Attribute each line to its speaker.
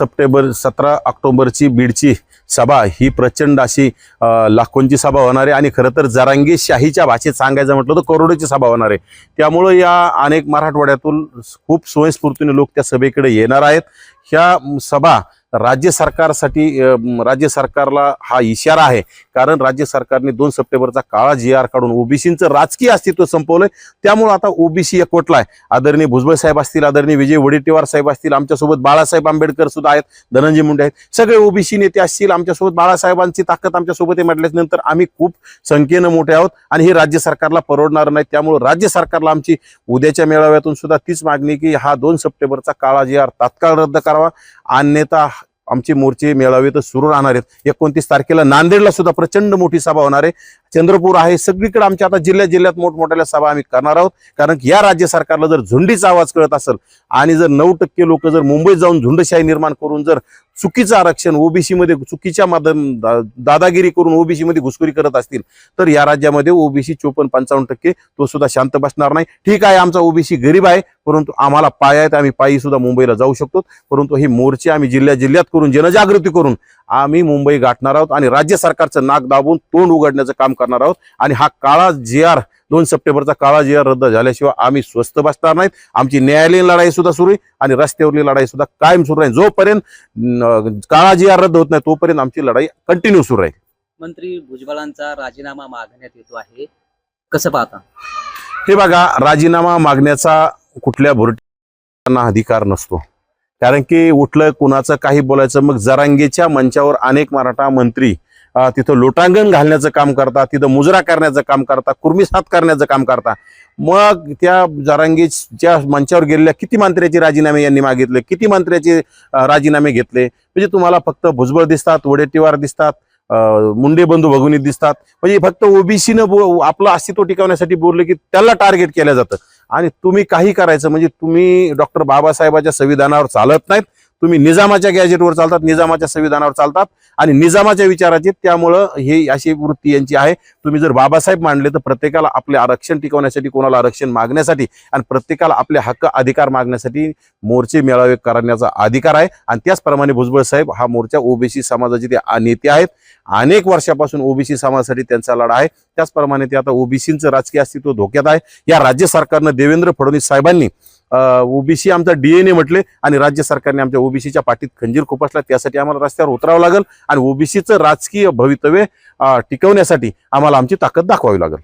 Speaker 1: September सतरा ऑक्टोबरची बीडची सभा ही प्रचंड अशी लाखोंची सभा होणार आहे. आणि खरं तर जरांगी शाहीच्या भाषेत सांगायचं म्हटलं तर करोडोची सभा होणार आहे. त्यामुळं या अनेक मराठवाड्यातून खूप स्वयंस्फूर्तीने लोक त्या सभेकडे येणार आहेत. ह्या सभा राज्य सरकारसाठी राज्य सरकारला हा इशारा आहे. कारण राज्य सरकारने दोन सप्टेंबरचा काळा जी आर काढून ओबीसीचं राजकीय अस्तित्व संपवलंय. त्यामुळे आता ओबीसी एकवटलाय. आदरणीय भुजबळ साहेब असतील आदरणीय विजय वडेट्टीवार साहेब असतील आमच्यासोबत बाळासाहेब आंबेडकर सुद्धा आहेत धनंजय मुंडे आहेत. सगळे ओबीसी नेते असतील आमच्यासोबत बाळासाहेबांची ताकद आमच्यासोबत आहे म्हटल्यानंतर आम्ही खूप संख्येनं मोठे आहोत आणि हे राज्य सरकारला परवडणार नाही. त्यामुळे राज्य सरकारला आमची उद्याच्या मेळाव्यातून सुद्धा तीच मागणी की हा दोन सप्टेंबरचा काळा जी आर तात्काळ रद्द करावा. अन्यथा आमचे मोर्चे मेळावे तर सुरू राहणार आहेत. एकोणतीस तारखेला नांदेडला सुद्धा प्रचंड मोठी सभा होणार आहे. चंद्रपूर आहे. सगळीकडे आमच्या आता जिल्ह्या जिल्ह्यात मोठमोठ्या सभा आम्ही करणार आहोत. कारण की या राज्य सरकारला जर झुंडीचा आवाज कळत असेल आणि जर नऊ टक्के लोक जर मुंबईत जाऊन झुंडशाही निर्माण करून जर चुकीचं आरक्षण ओबीसीमध्ये चुकीच्या माध्यम दा- दादागिरी करून ओबीसीमध्ये घुसखोरी करत असतील तर या राज्यामध्ये ओबीसी चोपन्न पंचावन्न टक्के तो सुद्धा शांत बसणार नाही. ठीक आहे आमचा ओबीसी गरीब आहे परंतु आम्हाला पाय आहेत आम्ही पायी सुद्धा मुंबईला जाऊ शकतो. परंतु हे मोर्चे आम्ही जिल्ह्या जिल्ह्यात करून जनजागृती करून आम्ही मुंबई गाठणार आहोत आणि राज्य सरकारचं नाक दाबून तोंड उघडण्याचं काम करणार आहोत. आणि हा काळा जे आर दोन सप्टेंबरचा काळा जे आर रद्द झाल्याशिवाय आम्ही स्वस्त बसणार नाहीत. आमची न्यायालयीन लढाई सुद्धा सुरू आहे आणि रस्त्यावरली लढाई सुद्धा कायम सुरू राहील जोपर्यंत काळा जे आर रद्द होत नाही तोपर्यंत आमची लढाई कंटिन्यू सुरू राहील.
Speaker 2: मंत्री भुजबळांचा राजीनामा मागण्यात येतो आहे. कसं पाहता?
Speaker 1: हे बघा राजीनामा मागण्याचा कुठल्या भुरट्यांना अधिकार नसतो. कारण की उठलं कुणाचं काही बोलायचं मग जरांगेच्या मंचावर अनेक मराठा मंत्री तिथं लोटांगण घालण्याचं काम करतात तिथं मुजरा करण्याचं काम करतात कुर्मीसात करण्याचं काम करतात. मग त्या जारांगीच्या मंचावर गेलेल्या किती मंत्र्याचे राजीनामे यांनी मागितले किती मंत्र्याचे राजीनामे घेतले? म्हणजे तुम्हाला फक्त भुजबळ दिसतात वडेट्टीवार दिसतात मुंडे बंधू भगवणी दिसतात. म्हणजे फक्त ओबीसीनं आपलं अस्तित्व टिकवण्यासाठी बोलले की त्याला टार्गेट केलं जातं. आणि तुम्ही काही करायचं म्हणजे तुम्ही डॉक्टर बाबासाहेबाच्या संविधानावर चालत नाहीत. तुम्ही निजामाच्या गॅजेटवर चालतात निजामाच्या संविधानावर चालतात आणि निजामाच्या विचाराचे त्यामुळं हे अशी वृत्ती यांची आहे. तुम्ही जर बाबासाहेब मांडले तर प्रत्येकाला आपले आरक्षण टिकवण्यासाठी कोणाला आरक्षण मागण्यासाठी आणि प्रत्येकाला आपले हक्क अधिकार मागण्यासाठी मोर्चे मेळावे करण्याचा अधिकार आहे. आणि त्याचप्रमाणे भुजबळ साहेब हा मोर्चा ओबीसी समाजाचे ते आ- नेते आहेत. अनेक वर्षापासून ओबीसी समाजासाठी त्यांचा लढा आहे. त्याचप्रमाणे ते आता ओबीसीचं राजकीय अस्तित्व धोक्यात आहे. या राज्य सरकारनं देवेंद्र फडणवीस साहेबांनी ओबीसी आमचा डीएनए म्हटले आणि राज्य सरकारने आमच्या ओबीसीच्या पाठीत खंजीर खुपसला. त्यासाठी आम्हाला रस्त्यावर उतरावं लागेल आणि ओबीसीचं राजकीय भवितव्य टिकवण्यासाठी आम्हाला आमची ताकद दाखवावी लागेल.